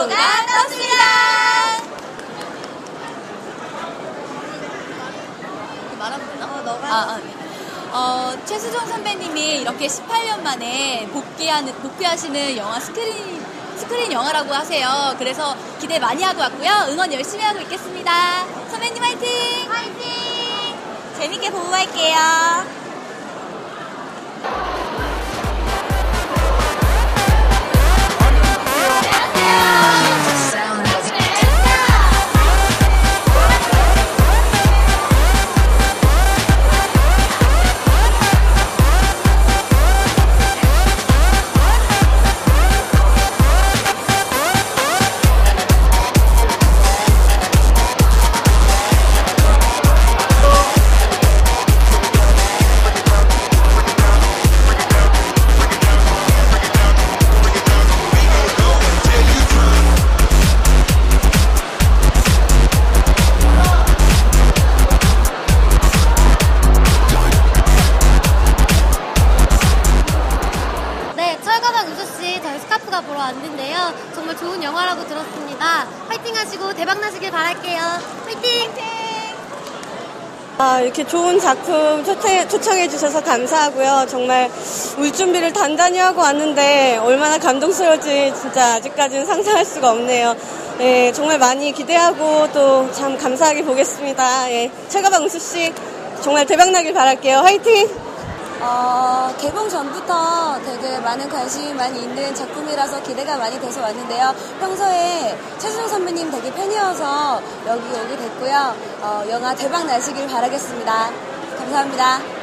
광고가 떴습니다. 말하면 되나? 어, 너가 아, 아, 네. 어, 최수종 선배님이 이렇게 18년 만에 복귀하는, 복귀하시는 영화 스크린, 스크린 영화라고 하세요. 그래서 기대 많이 하고 왔고요. 응원 열심히 하고 있겠습니다. 선배님 화이팅! 화이팅! 재밌게 보고 갈게요. 우수씨 저희 스카프가 보러 왔는데요. 정말 좋은 영화라고 들었습니다. 화이팅 하시고 대박 나시길 바랄게요. 화이팅! 아, 이렇게 좋은 작품 초청, 초청해 주셔서 감사하고요. 정말 울 준비를 단단히 하고 왔는데 얼마나 감동스러울지 진짜 아직까지는 상상할 수가 없네요. 예, 정말 많이 기대하고 또 참 감사하게 보겠습니다. 예, 철가방 우수 씨 정말 대박 나길 바랄게요. 화이팅! 어, 개봉 전부터 되게 많은 관심이 많이 있는 작품이라서 기대가 많이 돼서 왔는데요. 평소에 최수종 선배님 되게 팬이어서 여기 오게 됐고요. 어, 영화 대박 나시길 바라겠습니다. 감사합니다.